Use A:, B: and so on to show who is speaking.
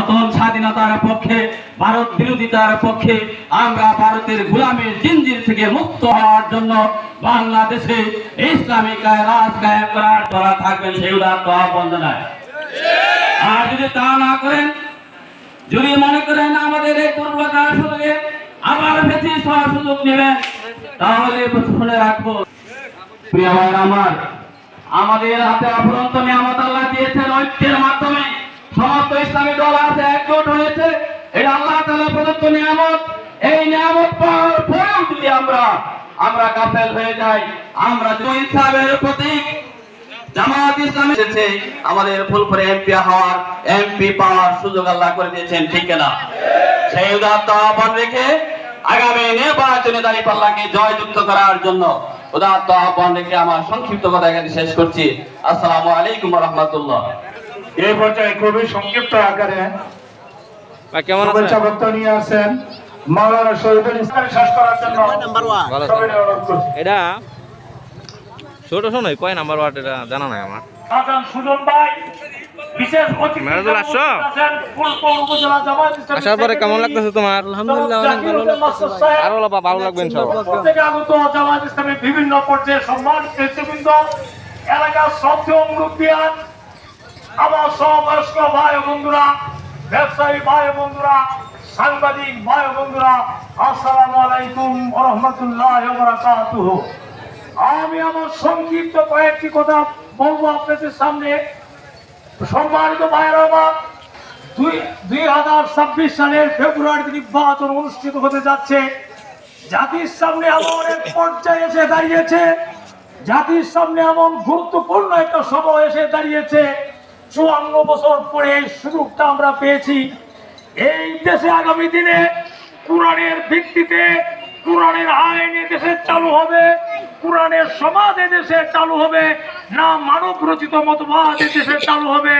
A: নতুন স্বাধীনতার পক্ষে, ভারত বিরোধিতার পক্ষে আমরা ভারতের গোলামীর জিঞ্জির থেকে মুক্ত হওয়ার জন্য বাংলাদেশে ইসলামিক রাজ করার করা থাকবেন সেই উদাত্ত আহ্বান জানায়। আর যদি তা না করেন, যদি মনে করেন আমাদের এই সুযোগে আবার বেশি হওয়ার সুযোগ নেবেন, তাহলে শুনে রাখব। আমার, আমাদের হাতে অফুরন্ত নিয়ামত আল্লাহ দিয়েছেন ঐক্যের মাধ্যমে। ইসলামী দল আছে, একজোট হয়েছে। এটা আল্লাহ তাআলা প্রদত্ত নিয়ামত। এই নিয়ামত পাওয়ার পরেও যদি আমরা আমরা গাফেল হয়ে যাই, আমরা যদি ইসলামের প্রতীক, জামাত ইসলামী এসেছে, আমাদের ফুলপুরে এমপি হওয়ার এমপি পাওয়ার সুযোগ আল্লাহ করে দিয়েছেন, ঠিক না সেই উদাত্ত রেখে আগামী নির্বাচনে দাঁড়িয়ে পাল্লাকে জয়যুক্ত করার জন্য উদাত্ত রেখে আমার সংক্ষিপ্ত কথা এখানে শেষ করছি। আসসালামু আলাইকুম রহমতুল্লাহ।
B: এই পর্যায়ে খুবই সংক্ষিপ্ত আকারে
C: কেমন আছেন
B: নিয়ে আসেন মাওলানা শহীদুল ইসলাম শেষ করার জন্য
C: ভালো আছেন?
B: সবাই অনুরোধ করছি।
C: এটা ছোট শোনাই কয় নাম্বার ওয়ার্ড এটা জানা নাই আমার
B: সুজন ভাই বিশেষ অতিথি
C: মেরাজুল আসছো?
B: আছেন ফুলপুর উপজেলা জামায়াত ইসলামী
C: আসার পরে কেমন লাগতেছে তোমার
D: আলহামদুলিল্লাহ
C: আরও লাভ- ভালো লাগবে
B: বিভিন্ন পর্যায়ে সম্মান এলাকার শ্রদ্ধেয় মুরব্বিয়ান আমার সহবয়স্ক ভাই বন্ধুরা, ব্যবসায়ী ভাই বন্ধুরা, সাংবাদিক ভাই বন্ধুরা, আসসালামু আলাইকুম রাহমাতুল্লাহি আমি আমার সংক্ষিপ্ত কয়েকটি কথা বলব আপনাদের সামনে। সম্মানিত ভাইয়েরা আমার দুই হাজার ছাব্বিশ সালের ফেব্রুয়ারিতে নির্বাচন অনুষ্ঠিত হতে যাচ্ছে। জাতির সামনে এমন এক পর্যায়ে এসে দাঁড়িয়েছে। জাতির সামনে এমন গুরুত্বপূর্ণ একটা সময় এসে দাঁড়িয়েছে। চুয়ান্ন বছর পরে এই সুযোগটা আমরা পেয়েছি। এই দেশে আগামী দিনে কোরআনের ভিত্তিতে, কোরআনের আইন দেশে চালু হবে, কোরআনের সমাজ দেশে চালু হবে, না মানব রচিত মতবাদ দেশে চালু হবে।